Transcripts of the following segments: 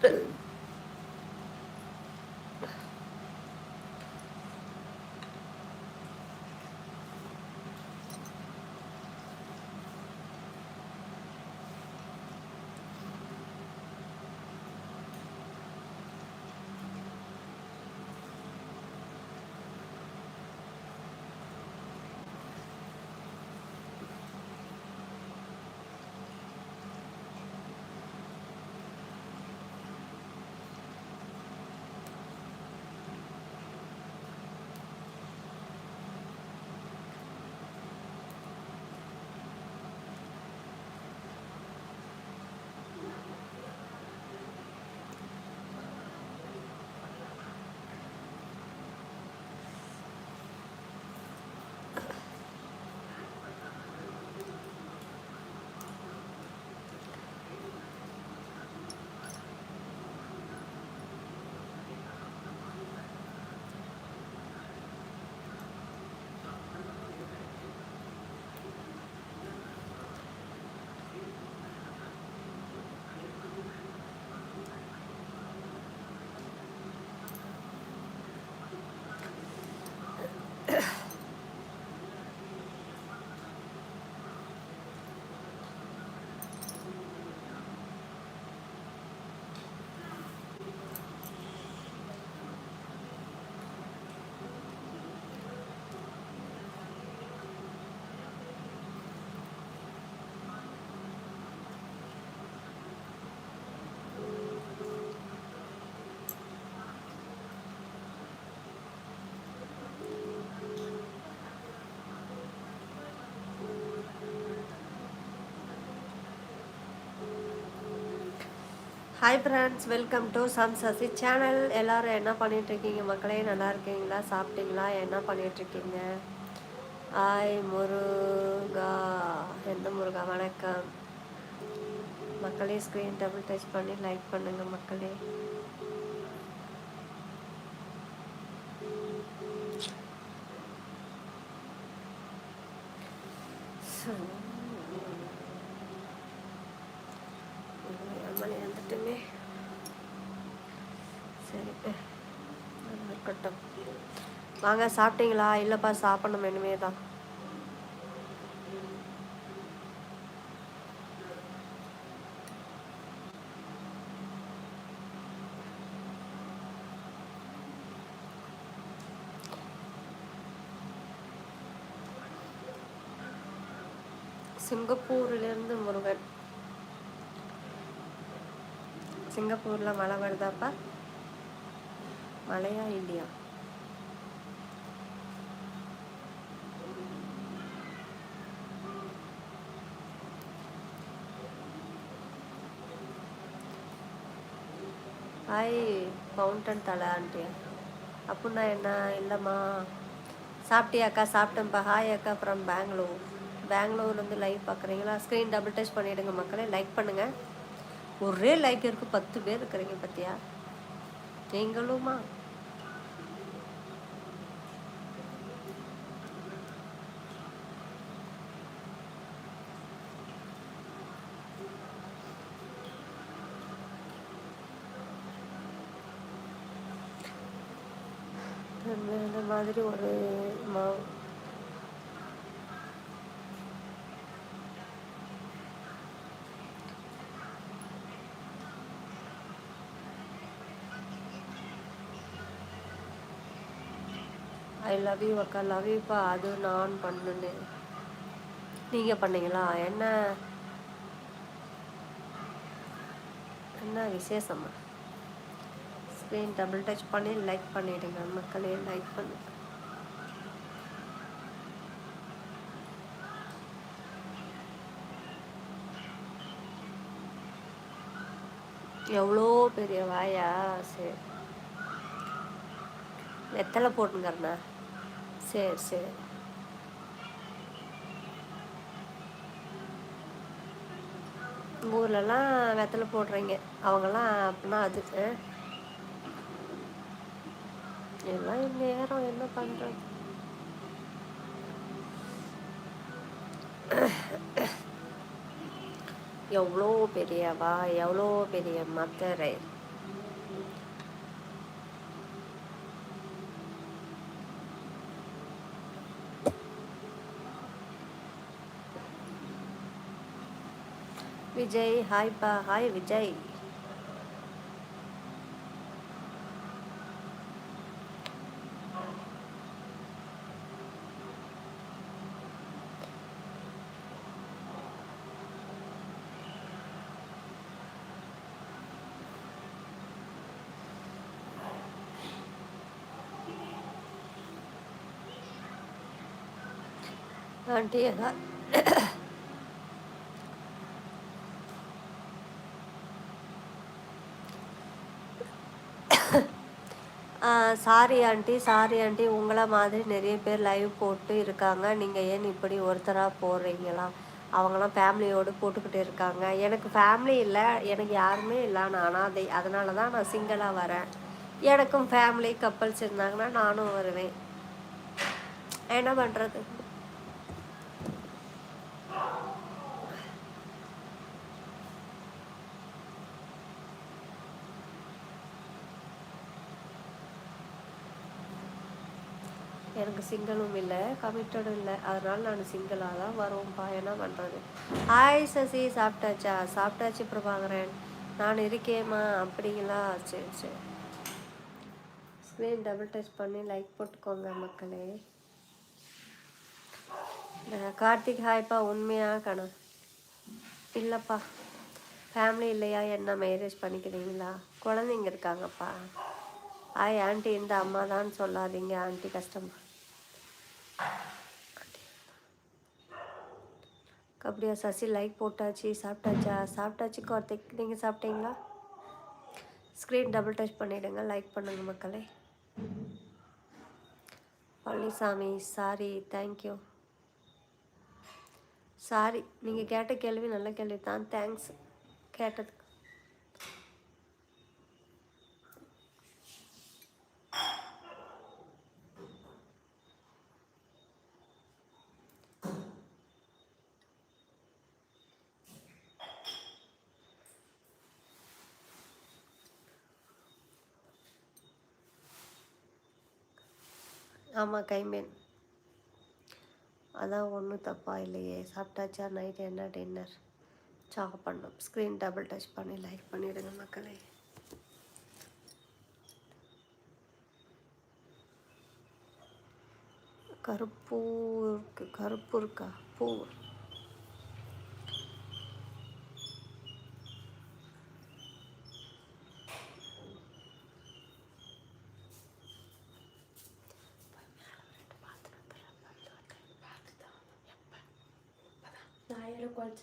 But hi friends welcome to some Sasi channel எல்லோரும் என்ன பண்ணிகிட்ருக்கீங்க மக்களே நல்லா இருக்கீங்களா? சாப்பிட்டீங்களா? என்ன பண்ணிகிட்ருக்கீங்க ஹாய் முருகா. எந்த முருகா வணக்கம். மக்களே ஸ்க்ரீன் டபுள் டச் பண்ணி லைக் பண்ணுங்கள் மக்களே. மட்டுமே. சரி இருக்கட்டும். வாங்க சாப்பிட்டீங்களா? இல்லைப்பா சாப்பிடணும் இனிமே தான் சிங்கப்பூர்லேருந்து சிங்கப்பூரில் மழை வருதாப்பா? மழையா இல்லையா? ஹாய் ஃபவுண்டன் தலை ஆண்டியா அப்படின்னா என்ன? இல்லைம்மா. சாப்பிட்டியாக்கா சாப்பிட்டேன்ப்பா. ஹாய் அக்கா ஃப்ரம் பெங்களூர் பெங்களூர்லேருந்து லைவ் பார்க்குறீங்களா ஸ்க்ரீன் டபுள் டச் பண்ணிவிடுங்க மக்களே. லைக் பண்ணுங்கள் ஒரே லைக் இருக்கு பத்து பேர் இருக்கிறீங்க பத்தியா? நீங்களுமா? இந்த மாதிரி ஒரு மா ஐ லவ் யூ அக்கா. லவ் யூப்பா அது நான் பண்ணுனேன். நீங்கள் பண்ணீங்களா? என்ன? என்ன விசேஷமா? ஸ்க்ரீன் டபுள் டச் பண்ணி லைக் பண்ணிவிடுங்க மக்களே லைக் பண்ணு. எவ்வளோ பெரிய வாயா? சரி. வெத்தலை போட்டுங்கண்ணா சரி சரி. ஊர்லலாம் வெத்தலை போடுறீங்க. அவங்கெல்லாம் அப்படின்னா அது எல்லாம் நேரம் என்ன பண்ணுறது எவ்வளோ பெரியவா? எவ்வளோ பெரிய மத்தரை விஜய் ஹாய்ப்பா ஹாய் விஜய் ஆண்டி அதான் சாரி ஆண்டி சாரி ஆண்டி உங்களை மாதிரி நிறைய பேர் லைவ் போட்டு இருக்காங்க. நீங்கள் ஏன் இப்படி ஒருத்தராக போடுறீங்களா அவங்களாம் ஃபேமிலியோடு போட்டுக்கிட்டு இருக்காங்க. எனக்கு ஃபேமிலி இல்லை. எனக்கு யாருமே இல்லை. நான் அனாதை அதனால தான் நான் சிங்கிளாக வரேன். எனக்கும் ஃபேமிலி கப்பல்ஸ் இருந்தாங்கன்னா நானும் வருவேன். என்ன பண்ணுறது எனக்கு சிங்கிளும் இல்லை கமிட்டடும் இல்லை. அதனால் நான் சிங்கிளாக தான் வருவோம்ப்பா என்ன பண்ணுறது ஹாய் சசி. சாப்பிட்டாச்சா? சாப்பிட்டாச்சு பிரபாகரன். நான் இருக்கேம்மா. அப்படிங்களா? சரி சரி. ஸ்க்ரீன் டபுள் டச் பண்ணி லைக் போட்டுக்கோங்க மக்களே. கார்த்திக் ஹாய்ப்பா உண்மையாக கணம் இல்லைப்பா. ஃபேமிலி இல்லையா? என்ன மேரேஜ் பண்ணிக்கிறீங்களா? குழந்தைங்க இருக்காங்கப்பா. ஆய் ஆண்டி இந்த அம்மா தான் சொல்லாதீங்க. ஆண்டி கஷ்டமா அப்படியா சசி? லைக் போட்டாச்சு சாப்பிட்டாச்சா? சாப்பிட்டாச்சு கார்த்திக். நீங்கள் சாப்பிட்டீங்களா? ஸ்க்ரீன் டபுள் டச் பண்ணிவிடுங்க லைக் பண்ணுங்க மக்களே. பழனிசாமி சாரி தேங்க்யூ சாரி நீங்கள் கேட்ட கேள்வி நல்ல கேள்வி தான். தேங்க்ஸ் கேட்டதுக்கு ஆமாம் கைமேன் அதான் ஒன்றும் தப்பாக இல்லையே. சாப்பிட்டாச்சா? நைட் என்ன டின்னர்? பண்ணோம் ஸ்க்ரீன் டபுள் டச் பண்ணி லைக் பண்ணிவிடுங்க மக்களே. கருப்பூ இருக்கு. கருப்பு இருக்கா? பூ.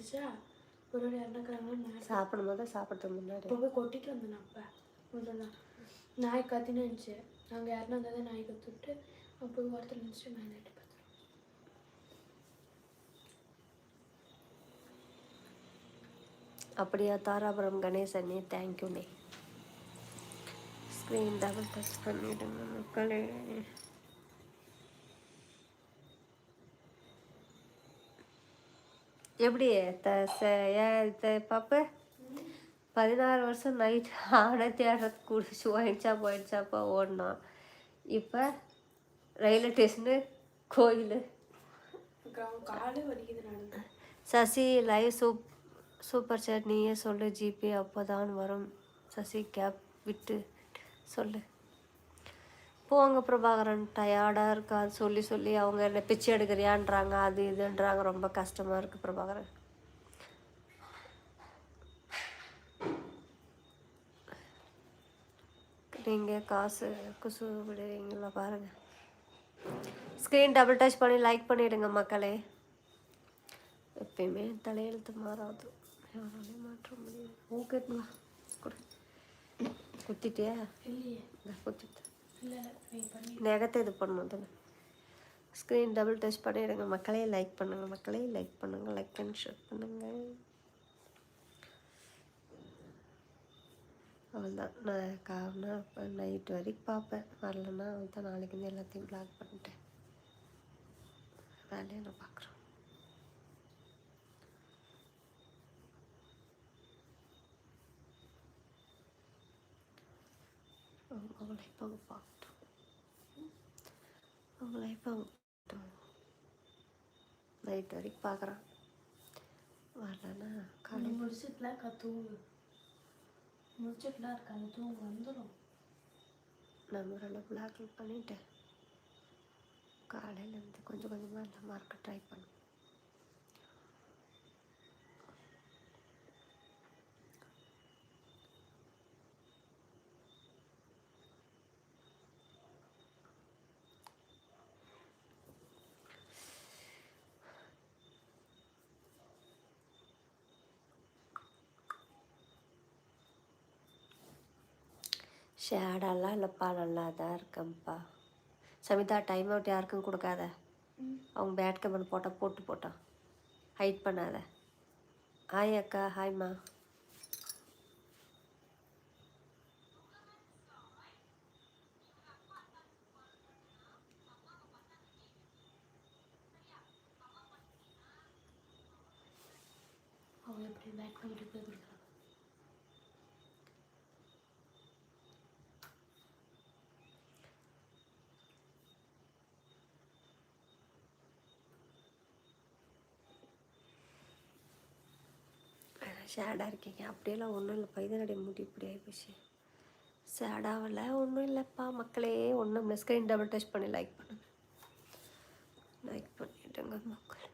நாயெல்லாம் குழச்சிச்சா ஒரு ஒரு இறந்துக்கிறாங்க சாப்பிடும் போது சாப்பிட்றதுக்கு முன்னாடி இப்போ போய் கொட்டிட்டு வந்தேன் அப்போ முதல்ல நாய் கத்தின்னு இருந்துச்சு நாங்கள் யாருன்னா வந்தால் நாய் கற்றுட்டு போய் ஒருத்தர் நினச்சிட்டு மேலே எட்டி பார்த்தோம் அப்படியா தாராபுரம் கணேசனே தேங்க்யூண்ணே ஸ்க்ரீன் டபுள் டச் பண்ணிவிடுங்க மக்களே எப்படி? த பாப்ப பதினாறு வருஷம் நைட் ஆட தேடுறது குடிச்சு போயிடுச்சா போயிடுச்சாப்பா ஓடினான் இப்போ ரயில்வே ஸ்டேஷனு கோயில். சசி லைவ் சூப் சூப்பர் சாட் நீயே சொல்லு ஜிபே அப்போ தான் வரும். சசி கேப் விட்டு சொல்லு. போங்க பிரபாகரன் டயர்டாக இருக்கா? சொல்லி சொல்லி அவங்க என்ன பிச்சை எடுக்கிறியான்றாங்க அது இதுன்றாங்க. ரொம்ப கஷ்டமாக இருக்குது பிரபாகரன். நீங்கள் காசு குசு விடுவீங்களா பாருங்கள் ஸ்க்ரீன் டபுள் டச் பண்ணி லைக் பண்ணிவிடுங்க மக்களே. எப்பயுமே தலையெழுத்து மாறாது. யாராலையும் மாற்ற முடியாது. ஓகேங்களா கொடு. குத்திட்டியா? இல்லையே. குத்திட்டு. நெகத்தை இது பண்ணணும் தானே ஸ்க்ரீன் டபுள் டச் பண்ணிடுங்க. மக்களே லைக் பண்ணுங்கள் மக்களே லைக் பண்ணுங்கள் லைக் அண்ட் ஷேர் பண்ணுங்கள் அவள்தான் நான் காரணா நைட் வரைக்கும் பார்ப்பேன். வரலன்னா தான் நாளைக்கு வந்து எல்லாத்தையும் பிளாக் பண்ணிட்டேன். வேலையை நான் பார்க்குறேன். அவங்க லைஃப் அவங்க பார்க்கட்டும் அவங்க லைஃப் அவங்க பார்க்கட்டும் நைட் வரைக்கும் பார்க்குறான் வரலன்னா நீ காலையில் முடிச்சுட்டுல அக்கா தூங்கு முடிச்சுட்டுலாம் இருக்காது தூங்கு வந்துடும் நம்ம ரெண்டு பிளாக் பண்ணிவிட்டு காலையிலேருந்து கொஞ்சம் கொஞ்சமாக இல்லாமல் இருக்க ட்ரை பண்ணும் ஷேடெல்லாம் இல்லைப்பா நல்லா தான் இருக்கேன்ப்பா சமிதா டைம் அவுட் யாருக்கும் கொடுக்காத. அவங்க பேட் கமெண்ட் போட்டால் போட்டு போட்டான் ஹைட் பண்ணாத. ஹாய் அக்கா ஹாய்மா அவங்க எப்படி பேக் பண்ணிட்டு போய் கொடுக்குறாங்க ஷேடாக இருக்கீங்க. அப்படியெல்லாம் ஒன்றும் இல்லைப்பா. இதனுடைய முடி இப்படி ஆகிப்போச்சு சேடாகல ஒன்றும் இல்லைப்பா. மக்களே ஒன்றும் இல்லை. ஸ்க்ரீன் டபுள் டச் பண்ணி லைக் பண்ணுங்க லைக் பண்ணிட்டுங்க மக்கள்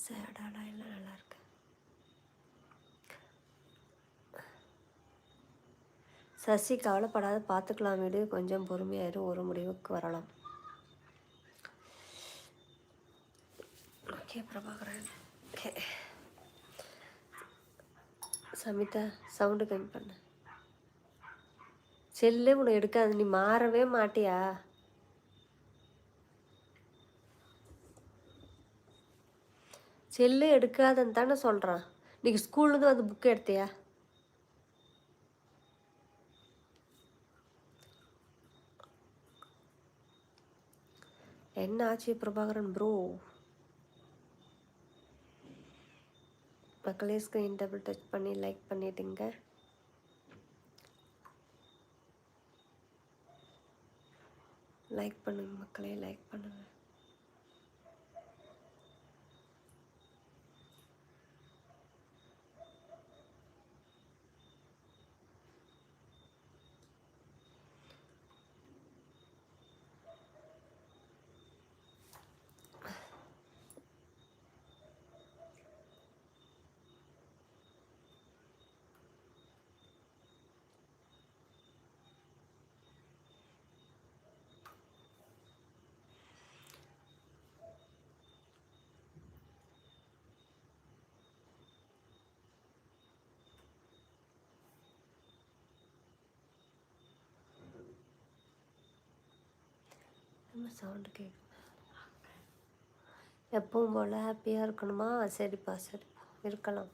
சேடாலாம் இல்லை நல்லா இருக்கு சசி கவலைப்படாத பார்த்துக்கலாம் வீடு. கொஞ்சம் பொறுமையாயிரும் ஒரு முடிவுக்கு வரலாம். Okay Prabhakaran okay Samitha sound கம்மி பண்ண. செல்லே உன்னை எடுக்காது. நீ மாறவே மாட்டியா? செல்லு எடுக்காதன்னு தானே சொல்கிறான் இன்றைக்கி ஸ்கூல்லேருந்து வந்து புக் எடுத்தியா? என்ன ஆச்சு பிரபாகரன் ப்ரோ மக்களே ஸ்க்ரீன் டபுள் டச் பண்ணி லைக் பண்ணிடுங்க லைக் பண்ணுங்க மக்களே லைக் பண்ணுங்க. என்ன சவுண்டு கேட்குது எப்பவும் போல் ஹாப்பியாக இருக்கணுமா? சரிப்பா சரிப்பா இருக்கலாம்.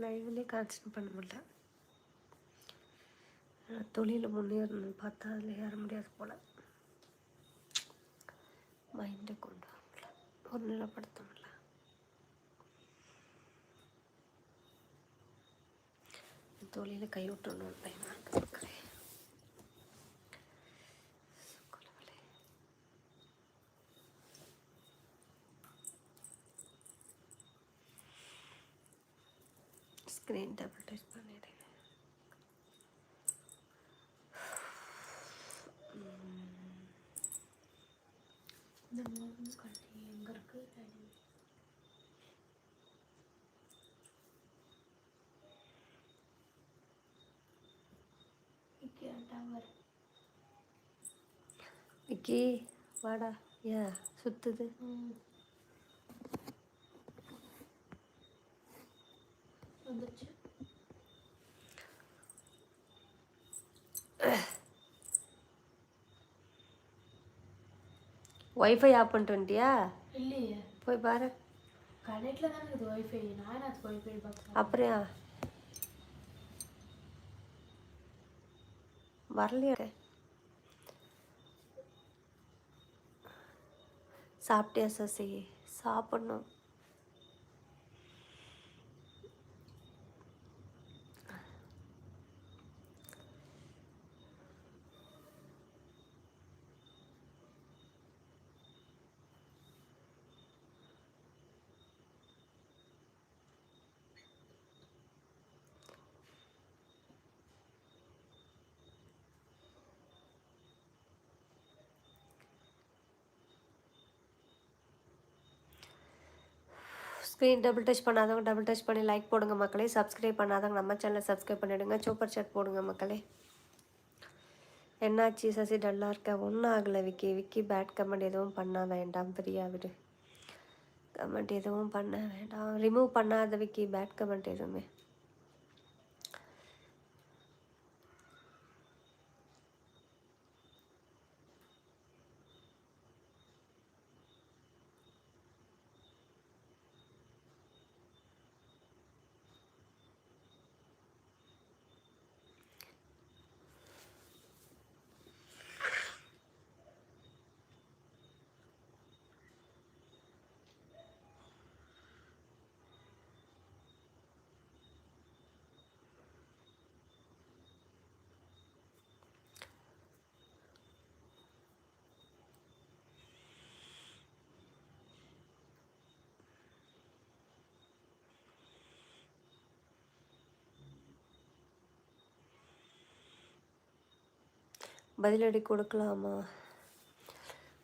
லைவ்லேயே கான்சன்ட் பண்ண முடியல. தொழிலில் முன்னேறணும்னு பார்த்தா அதில் ஏற முடியாது போல் மைண்டை கொண்டு வர முடியல ஒரு நிலைப்படுத்த முடியல தொழில கை விட்டுணும் பயமாக இருக்கு மக்களே. கடவுளே. ஸ்க்ரீன் டபுள் டச் பண்ணிடுங்க இந்த மூணு கட்டி எங்கே இருக்கு தெரியல. இக்கே டவர் விக்கி வாடா. ஏன் சுத்துது. வந்துருச்சு. ஒய்ஃபை ஆஃப் பண்ணிட்டு வந்துட்டியா இல்லையே. போய் பாரு. கனெக்டில் தானே இருக்குது ஒய்ஃபை நான் அது ஒய்ஃபை பார்க்குறேன் அப்புறம் வரலையா. சாப்பிட்டியா சசி சாப்பிட்ணும். ஸ்க்ரீன் டபுள் டச் பண்ணாதவங்க டபுள் டச் பண்ணி லைக் போடுங்க மக்களே. சப்ஸ்கிரைப் பண்ணாதவங்க நம்ம சேனலை சப்ஸ்கிரைப் பண்ணிவிடுங்க சூப்பர் சாட் போடுங்க மக்களே. என்னாச்சு சசி? டல்லாக இருக்க? ஒன்றும் ஆகலை விக்கி. விக்கி பேட் கமெண்ட் எதுவும் பண்ண வேண்டாம். ஃப்ரீயாக விடு. கமெண்ட் எதுவும் பண்ண வேண்டாம். ரிமூவ் பண்ணாத விக்கி. பேட் கமெண்ட் எதுவுமே. பதிலடி கொடுக்கலாமா?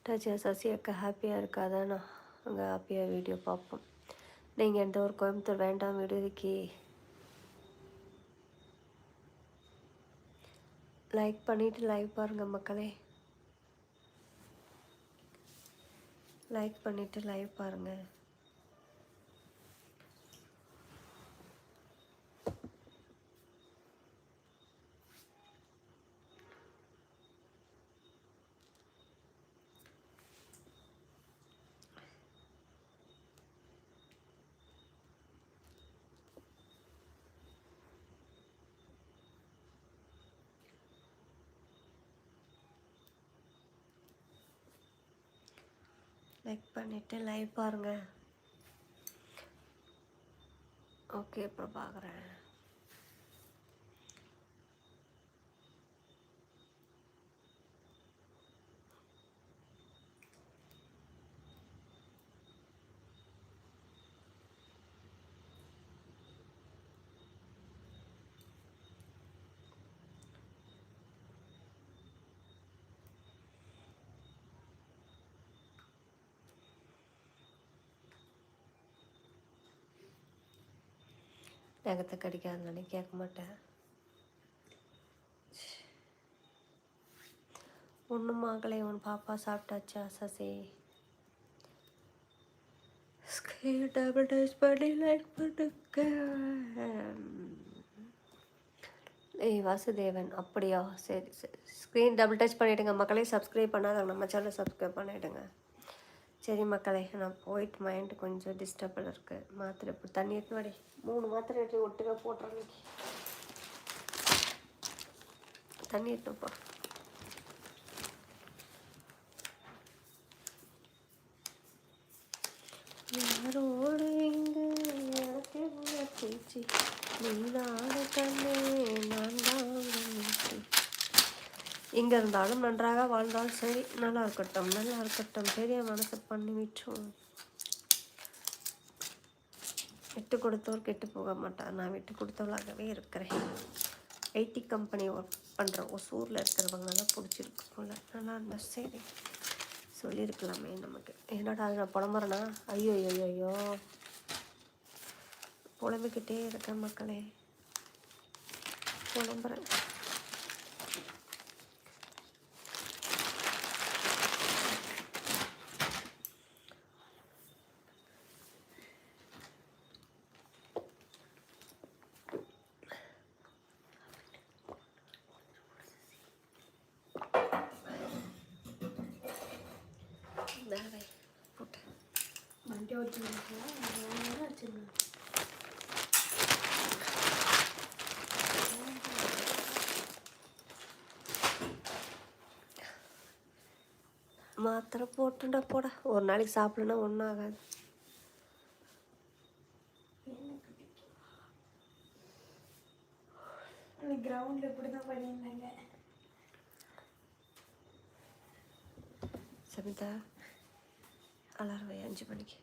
டச்சா சசி அக்கா ஹாப்பியாக இருக்காதானா? அங்கே ஹாப்பியாக வீடியோ பார்ப்போம். நீங்கள் எந்த ஒரு கோயம்புத்தூர் வேண்டாம் விடுதிக்கு லைக் பண்ணிவிட்டு லைவ் பாருங்கள் மக்களே. லைக் பண்ணிவிட்டு லைவ் பாருங்கள் லைக் பண்ணிவிட்டு லைவ் பாருங்கள் ஓகே அப்புறம் பார்க்குறேன் நகத்தை கடிக்காதுன்னு கேட்க மாட்டேன். ஒன்றும் ஆகலை உன் பாப்பா சாப்பிட்டாச்சா சசி? ஸ்க்ரீன் டபுள் டச் பண்ணி லைக் பண்ணுங்க ஏய் வாசுதேவன் அப்படியா? சரி சரி. ஸ்க்ரீன் டபுள் டச் பண்ணிவிடுங்க மக்களே. சப்ஸ்கிரைப் பண்ணாதவங்க நம்ம சேனலை சப்ஸ்கிரைப் பண்ணிவிடுங்க சரி மக்களே நான் போயிட்டு மைண்டு கொஞ்சம் டிஸ்டர்பில் இருக்குது மாத்திரை இப்போ தண்ணி எடுத்து வாடி. மூணு மாத்திரை எடுத்து ஒட்டுக்க போட்டுறேன் தண்ணி எடுத்துப்பா யாரோடு இங்கு எனக்கு பேச்சு? நீதான கண்ணே நான் தான் எங்கே இருந்தாலும் நன்றாக வாழ்ந்தால் சரி. நல்லா இருக்கட்டும் நல்லா இருக்கட்டும். பெரிய மனசு பண்ணி விட்டுரும் விட்டு கொடுத்தோர் கெட்டு போக மாட்டார். நான் விட்டு கொடுத்தவளாகவே இருக்கிறேன். ஐடி கம்பெனி ஒர்க் பண்ணுற ஒசூரில் இருக்கிறவங்க தான் பிடிச்சிருக்கு போல. நல்லா இருந்தால் சரி. சொல்லியிருக்கலாமே நமக்கு. என்னடா அது நான் புலம்புறேனா? ஐயோ ஐயோ ஐயோ புலம்பிக்கிட்டே இருக்கேன் மக்களே. புலம்புறேன் வேலை போட்டு வண்டி வச்சுருந்தேன் வச்சுருந்தேன் மாத்திரை போட்டுண்டா போடா. ஒரு நாளைக்கு சாப்பிடலன்னா ஒன்றும் ஆகாது. கிரவுண்டில் இப்படி தான் பண்ணியிருந்தாங்க. சமிதா அலாரம் அஞ்சு மணிக்கு.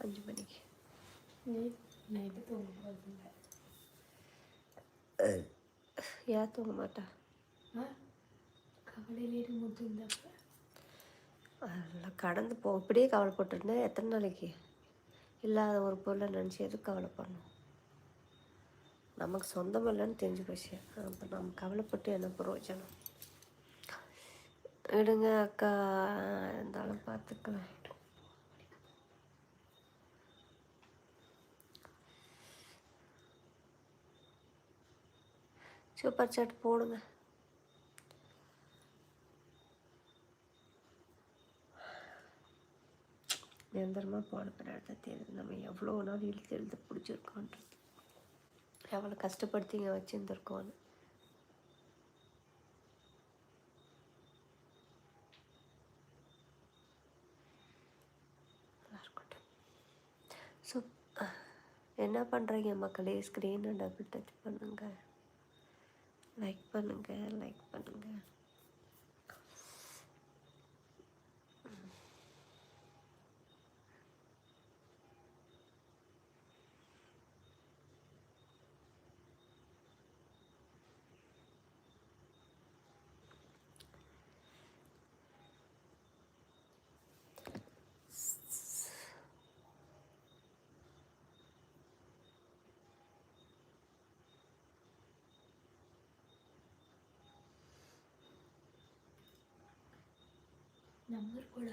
அஞ்சு மணிக்கு. நைட்டு தூங்க ஏன் தூங்க மாட்டா? முத்து இருந்தப்ப அதெல்லாம் கடந்து போ. இப்படியே கவலைப்பட்டுருந்தேன் எத்தனை நாளைக்கு? இல்லாத ஒரு பொருளை நினச்சி எதுக்கு கவலைப்படணும்? நமக்கு சொந்தம் இல்லைன்னு தெரிஞ்சு போச்சு. அப்போ நம்ம கவலைப்பட்டு என்ன பிரயோஜனம்? விடுங்க அக்கா. இருந்தாலும் பார்த்துக்கலாம். சூப்பர் சாட் போடுங்க. நிரந்தரமாக போன பின்னாடி தான் தெரியுது நம்ம எவ்வளோ நாள் இழுத்து இழுத்து பிடிச்சிருக்கோன்றது. எவ்வளோ கஷ்டப்படுத்தி இங்கே வச்சுருந்துருக்கோன்னு. நல்லா இருக்கட்டும். ஸோ என்ன பண்ணுறீங்க மக்களே? ஸ்க்ரீனை டபுள் டச் பண்ணுங்கள் லைக் பண்ணுங்கள் லைக் பண்ணுங்கள் நம்பர் கூட.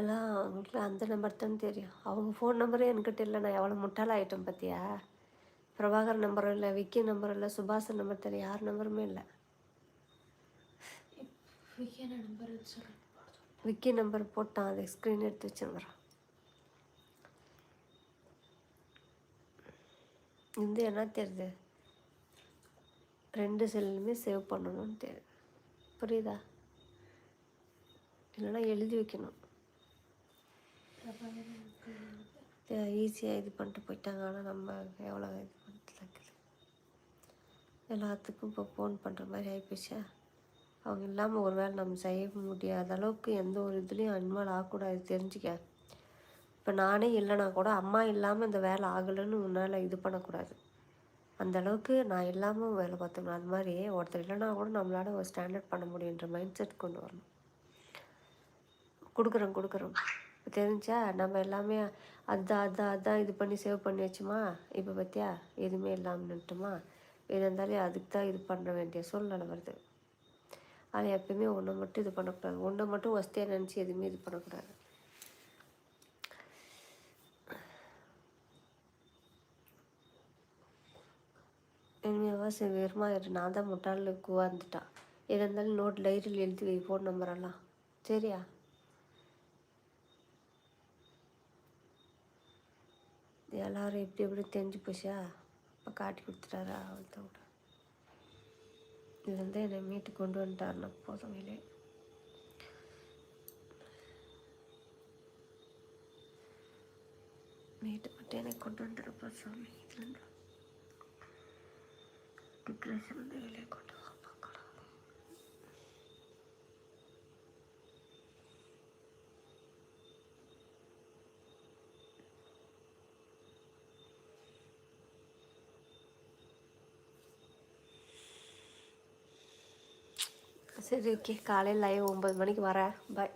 எல்லாம் அவங்களுக்கு அந்த நம்பர் தான் தெரியும். அவங்க ஃபோன் நம்பரே என்கிட்ட இல்லை. நான் எவ்வளோ முட்டாள் ஆகிட்டேன் பார்த்தியா பிரபாகர் நம்பரும் இல்லை விக்கி நம்பரும் இல்லை சுபாஷ் நம்பர் தெரியும் யார் நம்பருமே இல்லை. விக்கி நம்பர் போட்டான். அதை ஸ்க்ரீன் எடுத்து வச்சுருங்கிறான் இது என்ன தெரியுது? ரெண்டு செல்லுமே சேவ் பண்ணணும்னு தெரியுது. புரியுதா? இல்லைன்னா எழுதி வைக்கணும். ஈஸியாக இது பண்ணிட்டு போயிட்டாங்க. ஆனால் நம்ம எவ்வளோ இது பண்ணிட்டு இருக்குது எல்லாத்துக்கும் இப்போ ஃபோன் பண்ணுற மாதிரி ஆகிப்போச்சா அவங்க இல்லாமல் ஒரு வேளை நம்ம செய்ய முடியாத அளவுக்கு எந்த ஒரு இதுலேயும் இன்வால்வ் ஆகக்கூடாது. தெரிஞ்சுக்க. இப்போ நானே இல்லைனா கூட அம்மா இல்லாமல் இந்த வேலை ஆகலைன்னு உன்னால் இது பண்ணக்கூடாது. அந்த அளவுக்கு நான் இல்லாமல் வேலை பார்த்துக்கணும். அது மாதிரி ஒருத்தர் இல்லைனா கூட நம்மளால் ஒரு ஸ்டாண்டர்ட் பண்ண முடியுன்ற மைண்ட் செட் கொண்டு வரணும். கொடுக்குறோம் கொடுக்குறோம். இப்போ தெரிஞ்சா நம்ம எல்லாமே அதான் அதான் அதான் இது பண்ணி சேவ் பண்ணி வச்சுமா? இப்போ பார்த்தியா எதுவுமே இல்லாமல் நின்ட்டுமா எது இருந்தாலும் அதுக்கு தான் இது பண்ண வேண்டிய சூழ்நிலை வருது. ஆனால் எப்பயுமே ஒன்றை மட்டும் இது பண்ணக்கூடாது. ஒன்றை மட்டும் வசதியாக நினச்சி எதுவுமே இது பண்ணக்கூடாது. இனிமேவா சரி வெறுமா இரு நான் தான் முட்டாளுக்கு வந்துட்டான் எது இருந்தாலும் நோட் டைரியில் எழுதி வை ஃபோன் நம்பரெல்லாம் சரியா? எல்லாரும் எப்படி எப்படி தெரிஞ்சு போச்சா அப்போ காட்டி கொடுத்துட்டாரா அவள் விட இதுலேருந்து என்னை மீட்டு கொண்டு வந்துட்டாருன்னா போதும் வெளியே மீட்டு மட்டும் என்னை கொண்டு வந்துடுறப்பா சாமி. இதுலேருந்து டிப்ரெஷன் வந்து வெளியே கொண்டு சரி ஓகே காலையில் லைவ் ஒம்பது மணிக்கு வரேன். பாய்